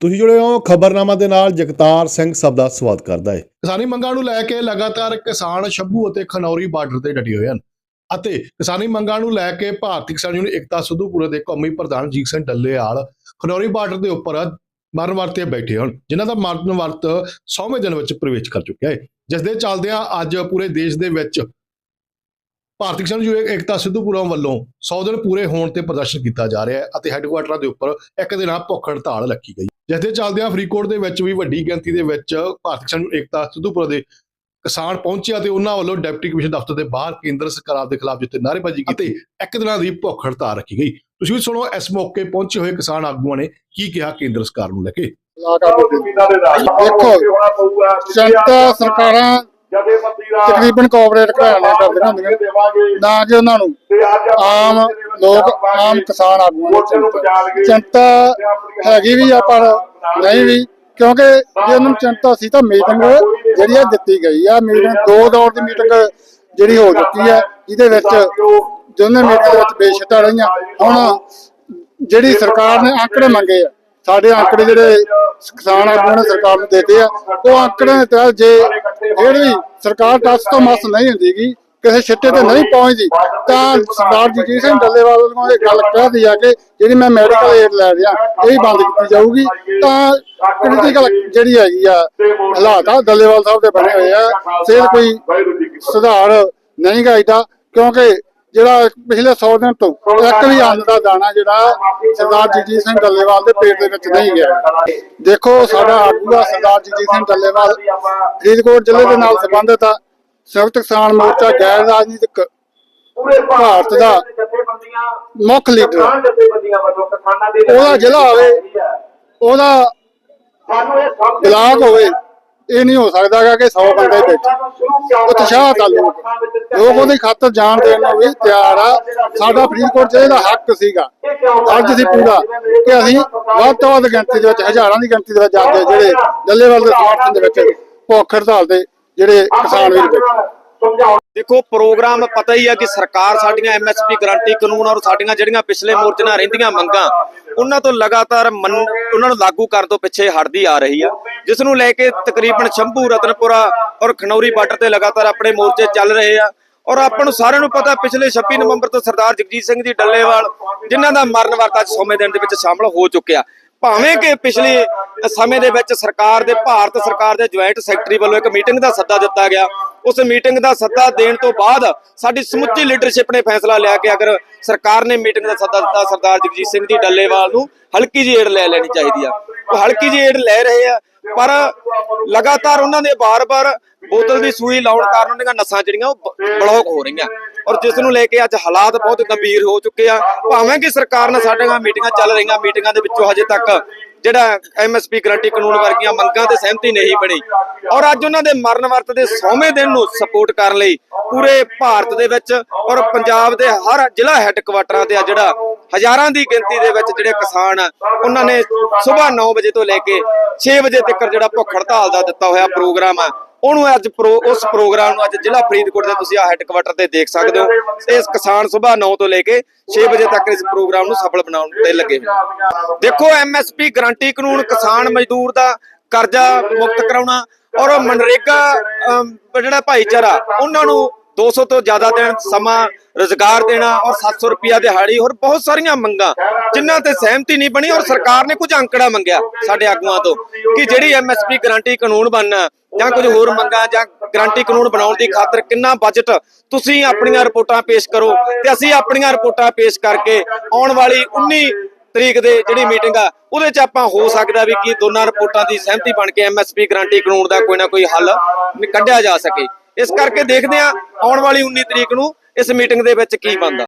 ਤੁਸੀਂ ਜੁੜੇ ਹੋ ਖਬਰਨਾਮਾ ਦੇ ਨਾਲ, ਜਗਤਾਰ ਸਿੰਘ ਸਭ ਦਾ ਸਵਾਗਤ ਕਰਦਾ ਹੈ ਕਿਸਾਨੀ ਮੰਗਾਂ ਨੂੰ ਲੈ ਕੇ ਲਗਾਤਾਰ ਕਿਸਾਨ ਸ਼ੰਭੂ ਅਤੇ ਖਨੌਰੀ ਬਾਰਡਰ ਤੇ ਡਟੇ ਹੋਏ ਹਨ। ਅਤੇ ਕਿਸਾਨੀ ਮੰਗਾਂ ਨੂੰ ਲੈ ਕੇ ਭਾਰਤੀ ਕਿਸਾਨ ਯੂਨੀਅਨ ਏਕਤਾ ਸਿੱਧੂਪੁਰੇ ਦੇ ਕੌਮੀ ਪ੍ਰਧਾਨ ਜੀਤ ਸਿੰਘ ਡੱਲੇਵਾਲ ਖਨੌਰੀ ਬਾਰਡਰ ਦੇ ਉੱਪਰ ਮਰਨ ਵਰਤੇ ਬੈਠੇ ਹਨ, ਜਿਨ੍ਹਾਂ ਦਾ ਮਰਨ ਵਰਤ 100ਵੇਂ ਦਿਨ ਵਿੱਚ ਪ੍ਰਵੇਸ਼ ਕਰ ਚੁੱਕਿਆ ਹੈ ਜਿਸ ਦੇ ਚੱਲਦਿਆਂ ਅੱਜ ਪੂਰੇ ਦੇਸ਼ ਦੇ ਵਿੱਚ ਭਾਰਤੀ ਕਿਸਾਨ ਯੂਨੀਅਨ ਏਕਤਾ ਸਿੱਧੂਪੁਰਾ ਵੱਲੋਂ 100 ਦਿਨ ਪੂਰੇ ਹੋਣ ਤੇ ਪ੍ਰਦਰਸ਼ਨ ਕੀਤਾ ਜਾ ਰਿਹਾ ਹੈ ਅਤੇ ਹੈੱਡਕੁਆਟਰਾਂ ਦੇ ਉੱਪਰ ਇੱਕ ਦਿਨਾਂ ਭੁੱਖ ਹੜਤਾਲ ਰੱਖੀ ਗਈ। ਜਿਸ ਦੇ ਚੱਲਦਿਆਂ ਫਰੀਦਕੋਟ ਦੇ ਵਿੱਚ ਵੀ ਵੱਡੀ ਗਿਣਤੀ ਦੇ ਵਿੱਚ ਭਾਰਤੀ ਕਿਸਾਨ ਏਕਤਾ ਸਿੱਧੂਪੁਰਾ ਦੇ ਕਿਸਾਨ ਪਹੁੰਚਿਆ ਤੇ ਉਹਨਾਂ ਵੱਲੋਂ ਡਿਪਟੀ ਕਮਿਸ਼ਨ ਦਫ਼ਤਰ ਦੇ ਬਾਹਰ ਕੇਂਦਰ ਸਰਕਾਰ ਦੇ ਖਿਲਾਫ ਜਿੱਥੇ ਨਾਅਰੇਬਾਜ਼ੀ ਕੀਤੀ ਇੱਕ ਦਿਨਾਂ ਦੀ ਭੁੱਖ ਹੜਤਾਲ ਰੱਖੀ ਗਈ। ਤੁਸੀਂ ਵੀ ਸੁਣੋ ਇਸ ਮੌਕੇ ਪਹੁੰਚੇ ਹੋਏ ਕਿਸਾਨ ਆਗੂਆਂ ਨੇ ਕੀ ਕਿਹਾ ਕੇਂਦਰ ਸਰਕਾਰ ਨੂੰ ਲੈ ਕੇ? ਦੇਖੋ ਜਨਤਾ ਸਰਕਾਰਾਂ ਤਕਰੀਬਨ ਕੋਆਪਰੇਟ ਘਰਾਣੇ ਕਰਦੀਆਂ ਹੁੰਦੀਆਂ। ਨਾ ਕਿ ਉਹਨਾਂ ਨੂੰ। ਆਮ ਲੋਕ ਆਮ ਕਿਸਾਨ ਆਗੂਆਂ ਨੂੰ ਚਿੰਤਾ। ਚਿੰਤਾ ਹੈਗੀ ਵੀ ਆ ਪਰ ਨਹੀਂ ਵੀ। ਕਿਉਂਕਿ ਜੇ ਉਹਨਾਂ ਨੂੰ ਚਿੰਤਾ ਸੀ ਤਾਂ ਮੀਟਿੰਗ ਜਿਹੜੀ ਆ ਦਿੱਤੀ ਗਈ ਆ। ਮੀਟਿੰਗ ਦੋ ਦੌਰ ਦੀ ਮੀਟਿੰਗ ਜਿਹੜੀ ਹੋ ਚੁੱਕੀ ਆ ਜਿਹਦੇ ਵਿੱਚ ਦੋਨੇ ਮੀਟਿੰਗ ਵਿੱਚ ਬੇਸ਼ੱਕਤਾ ਰਹੀਆਂ। ਹੁਣ ਜਿਹੜੀ ਸਰਕਾਰ ਨੇ ਆંકੜੇ ਮੰਗੇ ਆ। ਸਾਡੇ ਆંકੜੇ ਜਿਹੜੇ ਕਿਸਾਨ ਆਗੂਆਂ ਨੇ ਸਰਕਾਰ ਨੂੰ ਦਿੱਤੇ ਆ, ਉਹ ਆંકੜੇ ਦੇ ਤਹਿਤ ਜੇ ਜਿਹੜੀ ਸਰਕਾਰ ਟੱਚ ਤੋਂ ਮਸ ਨਹੀਂ ਹੁੰਦੀਗੀ, ਕਿਸੇ ਛਿੱਟੇ ਤੇ ਨਹੀਂ ਪਹੁੰਚਦੀ, ਤਾਂ ਸਰਦਾਰ ਜਗਜੀਤ ਸਿੰਘ ਡੱਲੇਵਾਲ ਵੱਲੋਂ ਇਹ ਗੱਲ ਕਹਿਦੀ ਆ ਕਿ, ਜਿਹੜੀ ਮੈਂ ਮੈਡੀਕਲ ਏਡ ਲੈ ਰਿਹਾ, ਇਹ ਬੰਦ ਕੀਤੀ ਜਾਊਗੀ। ਤਾਂ ਕ੍ਰਿਟੀਕਲ ਜਿਹੜੀ ਹੈਗੀ ਆ, ਹਾਲਾਤ ਆ, ਡੱਲੇਵਾਲ ਸਾਹਿਬ ਦੇ ਬਣੇ ਹੋਏ ਆ ਸਿਹਤ ਕੋਈ ਸੁਧਾਰ ਨਹੀਂ ਗਾ ਏਡਾ ਕਿਉਂਕਿ ਜਿਹੜਾ ਪਿਛਲੇ 100 ਦਿਨ ਤੋਂ ਇੱਕ ਵੀ ਅੰਨ ਦਾ ਦਾਣਾ ਜਿਹੜਾ ਸਰਦਾਰ ਜਗਜੀਤ ਸਿੰਘ ਡੱਲੇਵਾਲ ਦੇ ਪੇਟ ਦੇ ਵਿੱਚ ਨਹੀਂ ਗਿਆ। ਦੇਖੋ ਸਾਡਾ ਆਗੂ ਆ ਸਰਦਾਰ ਜਗਜੀਤ ਸਿੰਘ ਡੱਲੇਵਾਲ। ਫਰੀਦਕੋਟ ਜ਼ਿਲ੍ਹੇ ਦੇ ਨਾਲ ਸੰਬੰਧਿਤ ਆ। ਸੰਯੁਕਤ ਕਿਸਾਨ ਮੋਰਚਾ ਗੈਰ ਰਾਜਨੀਤਿਕ ਭਾਰਤ ਦਾ ਮੁੱਖ ਲੀਡਰ ਉਹਦਾ ਜ਼ਿਲ੍ਹਾ ਹੋਵੇ ਉਹਦਾ ਬਲਾਕ ਹੋਵੇ ਇਹ ਨਹੀਂ ਹੋ ਸਕਦਾ ਗਾ ਕਿ 100 ਬੰਦੇ ਬੈਠੇ ਉਤਸ਼ਾਹ ਆ ਲੋਕ ਲੋਕ ਉਹਦੀ ਖਾਤਰ ਜਾਣ ਦੇਣ ਨੂੰ ਵੀ ਤਿਆਰ ਆ। ਸਾਡਾ ਫਰੀਦਕੋਟ ਜ਼ਿਲ੍ਹੇ ਦਾ ਹੱਕ ਸੀਗਾ। ਅੱਜ ਸੀ ਪੂਰਾ ਕਿ ਅਸੀਂ ਵੱਧ ਤੋਂ ਵੱਧ ਗਿਣਤੀ ਦੇ ਵਿੱਚ, ਹਜ਼ਾਰਾਂ ਦੀ ਗਿਣਤੀ ਦੇ ਵਿੱਚ ਜਾਂਦੇ ਜਿਹੜੇ ਡੱਲੇਵਾਲ ਦੇ ਸਮਰਥਨ ਦੇ ਵਿੱਚ ਭੁੱਖ ਹੜਤਾਲ ਦੇ ਜਿਹੜੇ ਕਿਸਾਨ ਵੀਰ ਬੈਠੇ। ਦੇਖੋ, ਪ੍ਰੋਗਰਾਮ ਪਤਾ ਹੀ ਆ ਕਿ ਸਰਕਾਰ ਸਾਡੀਆਂ ਐਮਐਸਪੀ ਗਰੰਟੀ ਕਾਨੂੰਨ ਔਰ ਸਾਡੀਆਂ ਜਿਹੜੀਆਂ ਪਿਛਲੇ ਮੋਰਚੇ ਰਹਿੰਦੀਆਂ ਮੰਗਾਂ, ਉਹਨਾਂ ਤੋਂ ਲਗਾਤਾਰ ਉਹਨਾਂ ਨੂੰ ਲਾਗੂ ਕਰਨ ਤੋਂ ਪਿੱਛੇ ਹਟਦੀ ਆ ਰਹੀ ਆ। ਜਿਸ ਨੂੰ ਲੈ ਕੇ ਤਕਰੀਬਨ ਸ਼ੰਭੂ, ਰਤਨਪੁਰਾ ਔਰ ਖਨੌਰੀ ਬਾਰਡਰ ਤੇ ਲਗਾਤਾਰ ਆਪਣੇ ਮੋਰਚੇ ਚੱਲ ਰਹੇ ਆ। ਔਰ ਆਪਾਂ ਨੂੰ ਸਾਰਿਆਂ ਨੂੰ ਪਤਾ, ਪਿਛਲੇ 26 ਨਵੰਬਰ ਤੋਂ ਸਰਦਾਰ ਜਗਜੀਤ ਸਿੰਘ ਜੀ ਡੱਲੇਵਾਲ, ਜਿਨ੍ਹਾਂ ਦਾ ਮਰਨ ਵਰਤ ਅੱਜ ਸੌਵੇਂ ਦਿਨ ਦੇ ਵਿੱਚ ਸ਼ਾਮਲ ਹੋ ਚੁੱਕਿਆ। ਭਾਵੇਂ ਕਿ ਪਿਛਲੇ ਸਮੇਂ ਦੇ ਵਿੱਚ ਸਰਕਾਰ ਦੇ, ਭਾਰਤ ਸਰਕਾਰ ਦੇ ਜੁਆਇੰਟ ਸੈਕਟਰੀ ਵੱਲੋਂ ਇੱਕ ਮੀਟਿੰਗ ਦਾ ਸੱਦਾ ਦਿੱਤਾ ਗਿਆ। ਉਸ ਮੀਟਿੰਗ ਦਾ ਸੱਦਾ ਦੇਣ ਤੋਂ ਬਾਅਦ ਸਾਡੀ ਸਮੁੱਚੀ ਲੀਡਰਸ਼ਿਪ ਨੇ ਫੈਸਲਾ ਲਿਆ ਕਿ ਅਗਰ ਸਰਕਾਰ ਨੇ ਮੀਟਿੰਗ ਦਾ ਸੱਦਾ ਦਿੱਤਾ, ਸਰਦਾਰ ਜਗਜੀਤ ਸਿੰਘ ਜੀ ਡੱਲੇਵਾਲ ਨੂੰ ਹਲਕੀ ਜਿਹੀ ਏਡ ਲੈ ਲੈਣੀ ਚਾਹੀਦੀ ਆ। ਹਲਕੀ ਜਿਹੀ ਏਡ ਲੈ ਰਹੇ ਆ, ਪਰ ਲਗਾਤਾਰ ਉਹਨਾਂ ਨੇ ਬਾਰ-ਬਾਰ ਬੋਤਲ ਦੀ ਸੂਈ ਲਾਉਣ ਕਾਰਨ ਉਹਨਾਂ ਦੀਆਂ ਨਸਾਂ ਜਿਹੜੀਆਂ ਉਹ ਬਲੌਕ ਹੋ ਰਹੀਆਂ। ਔਰ ਜਿਸ ਨੂੰ ਲੈ ਕੇ ਅੱਜ ਹਾਲਾਤ ਬਹੁਤ ਗੰਭੀਰ ਹੋ ਚੁੱਕੇ ਆ। ਭਾਵੇਂ ਕਿ ਸਰਕਾਰ ਨਾਲ ਸਾਡੇ ਨਾਲ ਮੀਟਿੰਗਾਂ ਚੱਲ ਰਹੀਆਂ, ਮੀਟਿੰਗਾਂ ਦੇ ਵਿੱਚੋਂ ਹਜੇ ਤੱਕ ਜਿਹੜਾ ਐਮਐਸਪੀ ਗਰੰਟੀ ਕਾਨੂੰਨ ਵਰਗੀਆਂ ਮੰਗਾਂ ਤੇ ਸਹਿਮਤੀ ਨਹੀਂ ਬਣੀ। ਔਰ ਅੱਜ ਉਹਨਾਂ ਦੇ ਮਰਨ ਵਰਤ ਦੇ 100ਵੇਂ ਦਿਨ ਨੂੰ ਸਪੋਰਟ ਕਰਨ ਲਈ ਪੂਰੇ ਭਾਰਤ ਦੇ ਵਿੱਚ ਔਰ ਪੰਜਾਬ ਦੇ ਹਰ ਜ਼ਿਲ੍ਹਾ ਹੈੱਡਕੁਆਟਰਾਂ ਤੇ ਆ ਜਿਹੜਾ ਹਜ਼ਾਰਾਂ ਦੀ ਗਿਣਤੀ ਦੇ ਵਿੱਚ ਜਿਹੜੇ ਕਿਸਾਨ ਆ ਉਹਨਾਂ ਨੇ ਸਵੇਰ 9 ਵਜੇ ਤੋਂ ਲੈ ਕੇ 6 ਵਜੇ ਤੱਕ ਜਿਹੜਾ ਭੁੱਖ ਹੜਤਾਲ ਦਾ ਦਿੱਤਾ ਹੋਇਆ ਪ੍ਰੋਗਰਾਮ ਆ, ਉਹਨੂੰ ਅੱਜ ਪ੍ਰੋ, ਉਸ ਪ੍ਰੋਗਰਾਮ ਨੂੰ ਅੱਜ ਜ਼ਿਲ੍ਹਾ ਫਰੀਦਕੋਟ ਦੇ ਤੁਸੀਂ ਆ ਹੈੱਡਕੁਆਟਰ ਤੇ ਦੇਖ ਸਕਦੇ ਹੋ ਇਸ ਕਿਸਾਨ ਸਵੇਰ 9 ਤੋਂ ਲੈ ਕੇ 6 ਵਜੇ ਤੱਕ ਇਸ ਪ੍ਰੋਗਰਾਮ ਨੂੰ ਸਫਲ ਬਣਾਉਣ ਤੇ ਲੱਗੇ ਹੋਏ ਨੇ। ਦੇਖੋ ਐਮਐਸਪੀ ਗਰੰਟੀ ਕਾਨੂੰਨ ਕਿਸਾਨ ਮਜ਼ਦੂਰ ਦਾ ਕਰਜ਼ਾ ਮੁਕਤ ਕਰਾਉਣਾ ਔਰ ਮਨਰੇਗਾ ਜਿਹੜਾ ਭਾਈਚਾਰਾ, ਉਹਨਾਂ ਨੂੰ 200 ਤੋਂ ਜ਼ਿਆਦਾ ਦਿਨ ਸਮਾਂ, ਰੋਜ਼ਗਾਰ ਦੇਣਾ ਔਰ 700 ਰੁਪਿਆ ਦਿਹਾੜੀ ਹੋਰ ਬਹੁਤ ਸਾਰੀਆਂ ਮੰਗਾਂ, ਜਿਨ੍ਹਾਂ ਤੇ ਸਹਿਮਤੀ ਨਹੀਂ ਬਣੀ ਔਰ ਸਰਕਾਰ ਨੇ ਕੁਝ ਅੰਕੜਾ ਮੰਗਿਆ ਸਾਡੇ ਆਗੂਆਂ ਤੋਂ ਕਿ ਜਿਹੜੀ ਐਮਐਸਪੀ ਗਰੰਟੀ ਕਾਨੂੰਨ ਬਣਨਾ ਜਾਂ ਕੁਝ ਹੋਰ ਮੰਗਾਂ ਜਾਂ ਗਰੰਟੀ ਕਾਨੂੰਨ ਬਣਾਉਣ ਦੀ ਖਾਤਰ ਕਿੰਨਾ ਬਜਟ ਤੁਸੀਂ ਆਪਣੀਆਂ ਰਿਪੋਰਟਾਂ ਪੇਸ਼ ਕਰੋ ਤੇ ਅਸੀਂ ਆਪਣੀਆਂ ਰਿਪੋਰਟਾਂ ਪੇਸ਼ ਕਰਕੇ ਆਉਣ ਵਾਲੀ 19 ਤਰੀਕ ਦੇ ਜਿਹੜੀ ਮੀਟਿੰਗ ਆ, ਉਹਦੇ ਚ ਆਪਾਂ ਹੋ ਸਕਦਾ ਵੀ ਕਿ ਦੋਨਾਂ ਰਿਪੋਰਟਾਂ ਦੀ ਸਹਿਮਤੀ ਬਣ ਕੇ ਐਮਐਸਪੀ ਗਰੰਟੀ ਕਾਨੂੰਨ ਦਾ ਕੋਈ ਨਾ ਕੋਈ ਹੱਲ ਕੱਢਿਆ ਜਾ ਸਕੇ। ਇਸ ਕਰਕੇ ਦੇਖਦੇ ਆ ਆਉਣ ਵਾਲੀ 19 ਤਰੀਕ ਨੂੰ ਇਸ ਮੀਟਿੰਗ ਦੇ ਵਿੱਚ ਕੀ ਬਣਦਾ।